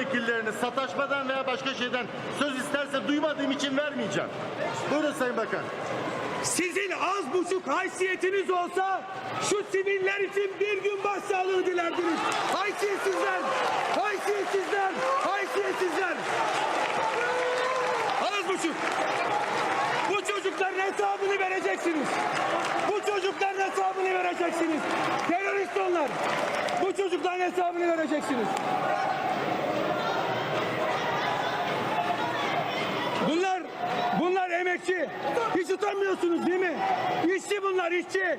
milletvekillerini sataşmadan veya başka şeyden söz isterse duymadığım için vermeyeceğim. Buyurun Sayın Bakan. Sizin az buçuk haysiyetiniz olsa şu siviller için bir gün başsağlığı dilerdiniz. Haysiyetsizler, haysiyetsizler, haysiyetsizler. Az buçuk. Bu çocukların hesabını vereceksiniz. Bu çocukların hesabını vereceksiniz. Terörist onlar. Bu çocukların hesabını vereceksiniz. Bunlar bunlar emekçi. Hiç utanmıyorsunuz değil mi? İşçi bunlar işçi.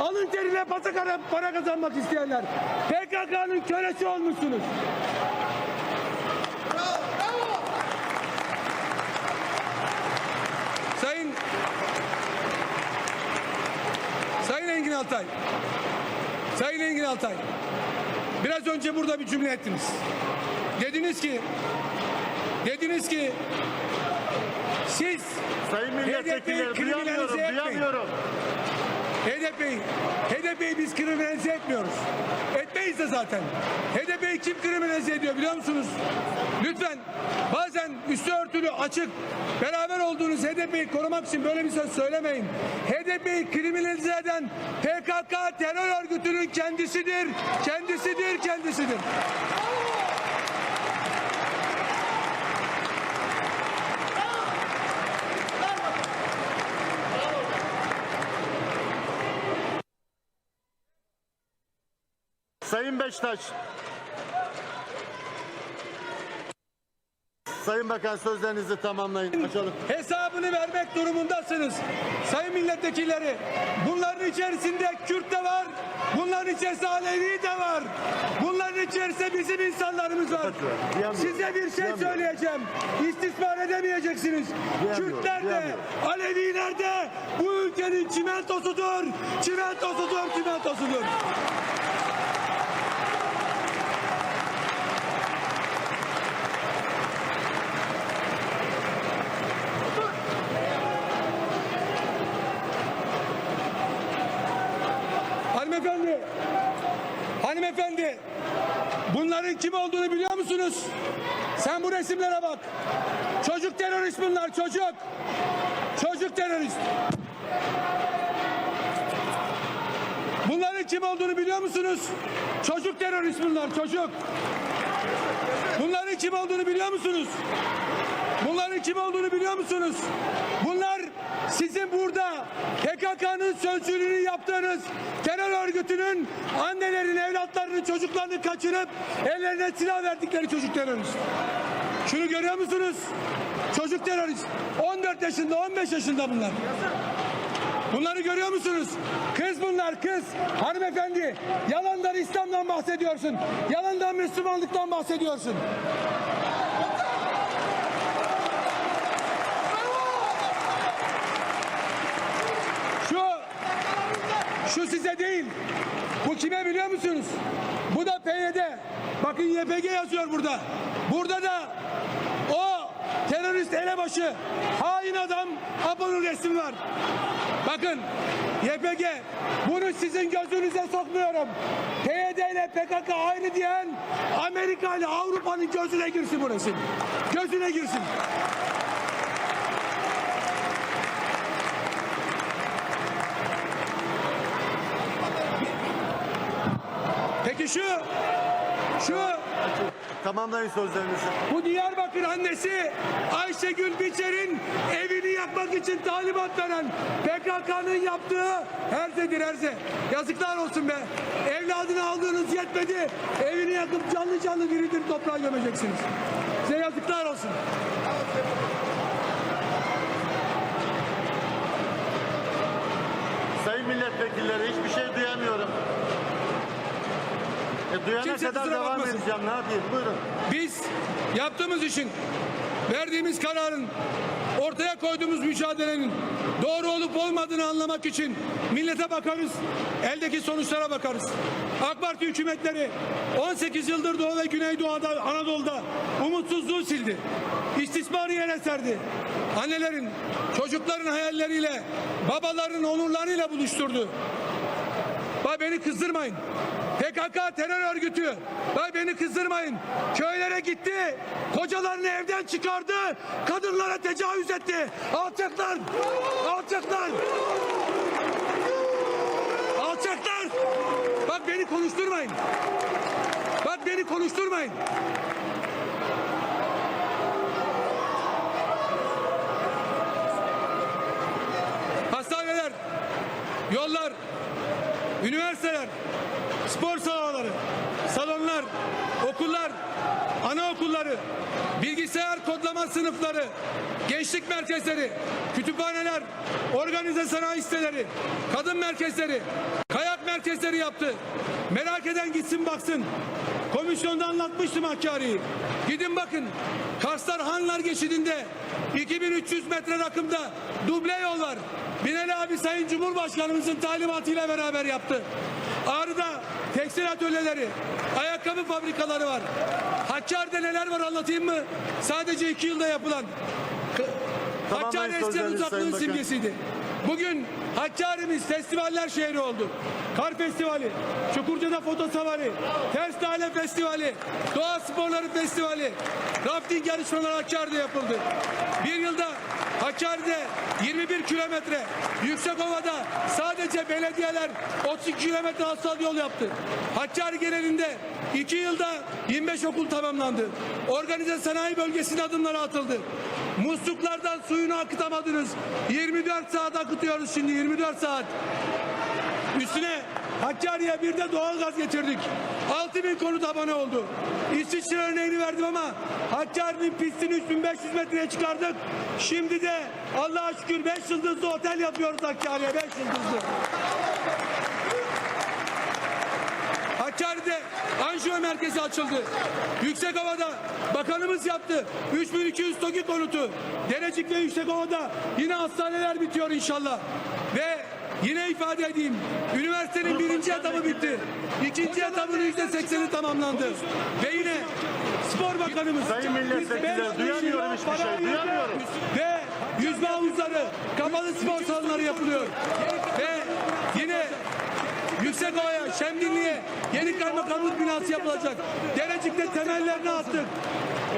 Alın teriyle patakara para kazanmak isteyenler. PKK'nın kölesi olmuşsunuz. Sayın Sayın Engin Altay. Sayın Engin Altay. Biraz önce burada bir cümle ettiniz. Dediniz ki dediniz ki siz Sayın milletvekilleri duyamıyorum, duyamıyorum. HDP'yi HDP'yi biz kriminalize etmiyoruz. Etmeyiz de zaten. HDP'yi kim kriminalize ediyor biliyor musunuz? Lütfen bazen üstü örtülü açık beraber olduğunuz HDP'yi korumak için böyle bir söz söylemeyin. HDP'yi kriminalize eden PKK terör örgütünün kendisidir. Kendisidir, kendisidir. Sayın Beştaş. Sayın Bakan sözlerinizi tamamlayın. Açalım. hesabını vermek durumundasınız. Sayın milletvekilleri bunların içerisinde Kürt de var. Bunların içerisinde Alevi de var. Bunların içerisinde bizim insanlarımız var. Size bir şey söyleyeceğim. İstismar edemeyeceksiniz. Kürtler de. Aleviler de bu ülkenin çimentosudur. Çimentosudur, çimentosudur. Hanımefendi, hanımefendi, bunların kim olduğunu biliyor musunuz? Sen bu resimlere bak. Çocuk terörist bunlar, çocuk. Çocuk terörist. Bunların kim olduğunu biliyor musunuz? Çocuk terörist bunlar, çocuk. Bunların kim olduğunu biliyor musunuz? Bunların kim olduğunu biliyor musunuz? Bunlar sizin burada PKK'nın sözcülüğünü yaptığınız terör örgütünün annelerin, evlatlarını, çocuklarını kaçırıp ellerine silah verdikleri çocuk terörist. Şunu görüyor musunuz? Çocuk terörist. 14 yaşında, 15 yaşında bunlar. Bunları görüyor musunuz? Kız bunlar kız. Hanımefendi yalandan İslam'dan bahsediyorsun. Yalandan Müslümanlıktan bahsediyorsun. Şu şu size değil. Bu kime biliyor musunuz? Bu da PYD. Bakın YPG yazıyor burada. Burada da o terörist elebaşı hain adam Apo'nun resmi var. Bakın YPG bunu sizin gözünüze sokmuyorum. PYD ile PKK ayrı diyen Amerika ile Avrupa'nın gözüne girsin bu resim. Gözüne girsin. Peki şu şu Tamamlayın sözlerinizi. bu Diyarbakır annesi Ayşegül Biçer'in evini yakmak için talimat veren PKK'nın yaptığı herzedir herze. Yazıklar olsun be. Evladını aldığınız yetmedi. Evini yakıp canlı canlı diridir toprağa gömeceksiniz. Size yazıklar olsun. Sayın milletvekilleri hiçbir şey duyamıyorum. E, duyana Kimse kadar kusura devam bakmasın. edeceğim. Ne yapayım? Buyurun. Biz yaptığımız işin, verdiğimiz kararın, ortaya koyduğumuz mücadelenin doğru olup olmadığını anlamak için millete bakarız, eldeki sonuçlara bakarız. AK Parti hükümetleri 18 yıldır Doğu ve Güneydoğu'da, Anadolu'da umutsuzluğu sildi. İstismarı yere serdi. Annelerin, çocukların hayalleriyle, babaların onurlarıyla buluşturdu. Bak beni kızdırmayın. PKK terör örgütü. Bak beni kızdırmayın. Köylere gitti. Kocalarını evden çıkardı. Kadınlara tecavüz etti. Alçaklar. Alçaklar. Alçaklar. Bak beni konuşturmayın. Bak beni konuşturmayın. Hastaneler, yollar, üniversiteler, spor sahaları, salonlar, okullar, anaokulları, bilgisayar kodlama sınıfları, gençlik merkezleri, kütüphaneler, organize sanayi siteleri, kadın merkezleri, kayak merkezleri yaptı. Merak eden gitsin baksın. Komisyonda anlatmıştım Hakkari'yi. Gidin bakın. Karslar Hanlar geçidinde 2300 metre rakımda duble yol var. Binali abi Sayın Cumhurbaşkanımızın talimatıyla beraber yaptı. Ağrı'da tekstil atölyeleri, ayakkabı fabrikaları var. Hakkari'de neler var anlatayım mı? Sadece iki yılda yapılan. Hakkari eskiden uzaklığın simgesiydi. Bugün Hakkari'miz festivaller şehri oldu. Kar Festivali, Çukurca'da Foto Safari, Ters Lale Festivali, Doğa Sporları Festivali, rafting yarışmaları Hakkari'de yapıldı. Bir yılda Hakkari'de 21 kilometre, Yüksekova'da sadece belediyeler 32 kilometre asfalt yol yaptı. Hakkari genelinde 2 yılda 25 okul tamamlandı. Organize sanayi bölgesine adımlar atıldı. Musluklardan suyunu akıtamadınız. 24 saat akıtıyoruz şimdi 24 saat. Üstüne Hakkari'ye bir de doğalgaz getirdik. 6000 konut abone oldu. İsviçre örneğini verdim ama Hakkari'nin pistini 3500 metreye çıkardık. Şimdi de Allah'a şükür 5 yıldızlı otel yapıyoruz Hakkari'ye 5 yıldızlı. Hakkari'de anjiyo merkezi açıldı. Yüksekova'da bakanımız yaptı. 3200 TOKİ konutu. Derecik ve Yüksekova'da yine hastaneler bitiyor inşallah. Ve yine ifade edeyim. Üniversitenin birinci etabı bitti. İkinci etabın yüzde sekseni tamamlandı. Ve yine spor bakanımız. Sayın beş duyamıyorum hiçbir şey, duyamıyorum. Ve yüzme havuzları, kapalı spor salonları yapılıyor. Yüksekova'ya, Şemdinli'ye yeni kaymakamlık binası yapılacak. Derecik'te temellerini attık.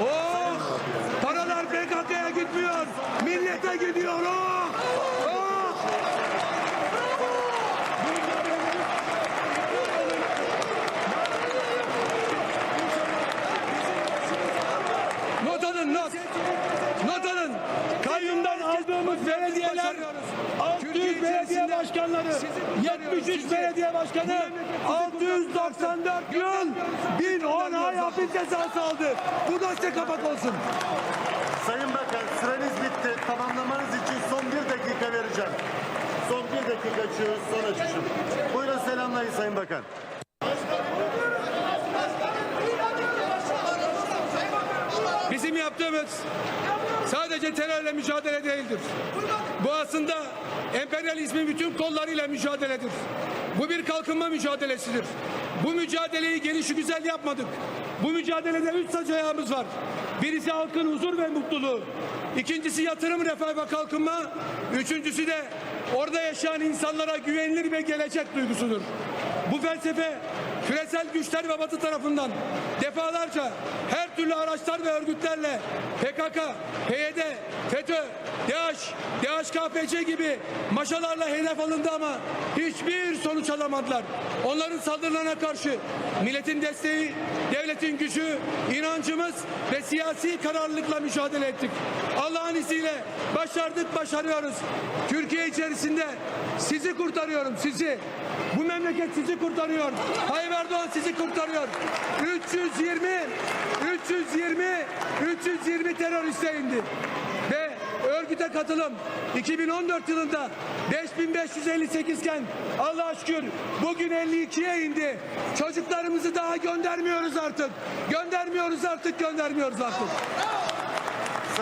Oh! Paralar PKK'ya gitmiyor. Millete gidiyor. Oh! Oh! Not alın not. Not alın. Kayyumdan aldığımız belediyeler 600 belediye başkanları 73 belediye başkanı 694 yıl 1010 ay hapis cezası aldı. Bu da size kapak olsun. Sayın Bakan süreniz bitti. Tamamlamanız için son bir dakika vereceğim. Son bir dakika açıyoruz son açışım. Buyurun selamlayın Sayın Bakan. Bizim yaptığımız sadece terörle mücadele değildir. Bu aslında emperyalizmin bütün kollarıyla mücadeledir. Bu bir kalkınma mücadelesidir. Bu mücadeleyi gelişi güzel yapmadık. Bu mücadelede üç saç ayağımız var. Birisi halkın huzur ve mutluluğu. İkincisi yatırım, refah ve kalkınma. Üçüncüsü de orada yaşayan insanlara güvenilir ve gelecek duygusudur. Bu felsefe küresel güçler ve batı tarafından defalarca her türlü araçlar ve örgütlerle PKK, PYD, FETÖ, DAEŞ, DHKPC gibi maşalarla hedef alındı ama hiçbir sonuç alamadılar. Onların saldırılarına karşı milletin desteği, devletin gücü, inancımız ve siyasi kararlılıkla mücadele ettik. Allah'ın izniyle başardık, başarıyoruz. Türkiye içerisinde sizi kurtarıyorum, sizi. Bu memleket sizi kurtarıyor. Tayyip Erdoğan sizi kurtarıyor. 320, 320, 320 teröriste indi. Ve örgüte katılım 2014 yılında 5558 iken Allah'a şükür bugün 52'ye indi. Çocuklarımızı daha göndermiyoruz artık. Göndermiyoruz artık, göndermiyoruz artık.